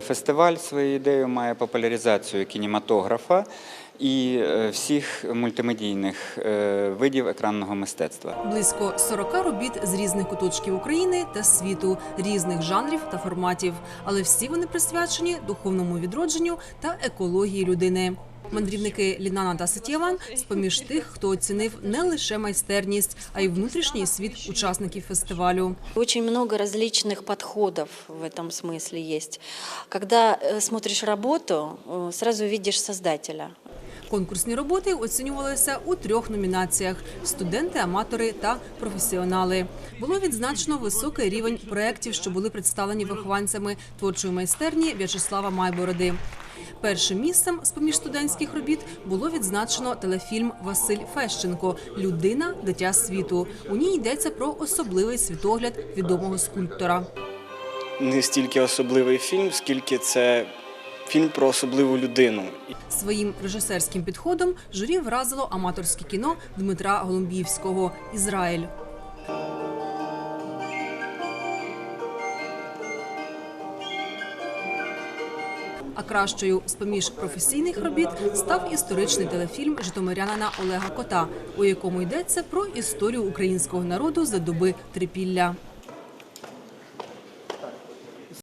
Фестиваль своєю ідеєю має популяризацію кінематографа і е, всіх мультимедійних е, видів екранного мистецтва. Близько 40 робіт з різних куточків України та світу, різних жанрів та форматів, але всі вони присвячені духовному відродженню та екології людини Мандрівники Лінана та Сетєван з поміж тих, хто оцінив не лише майстерність, а й внутрішній світ учасників фестивалю. Очень много различных подходов в этом смысле есть. Когда э, смотришь работу, э, сразу видишь создателя. Конкурсні роботи оцінювалися у трьох номінаціях: студенти, аматори та професіонали. Було відзначено високий рівень проєктів, що були представлені вихованцями творчої майстерні В'ячеслава Майбороди. Першим місцем з поміж студентських робіт було відзначено телефільм Василь Фещенко Людина дитя світу. У ній йдеться про особливий світогляд відомого скульптора. не стільки особливий фільм, скільки це фільм про особливу людину. Своїм режисерським підходом журі вразило аматорське кіно Дмитра Голумбівського Ізраїль. А кращою з поміж професійних робіт став історичний телефільм житомирянина Олега Кота, у якому йдеться про історію українського народу за доби трипілля.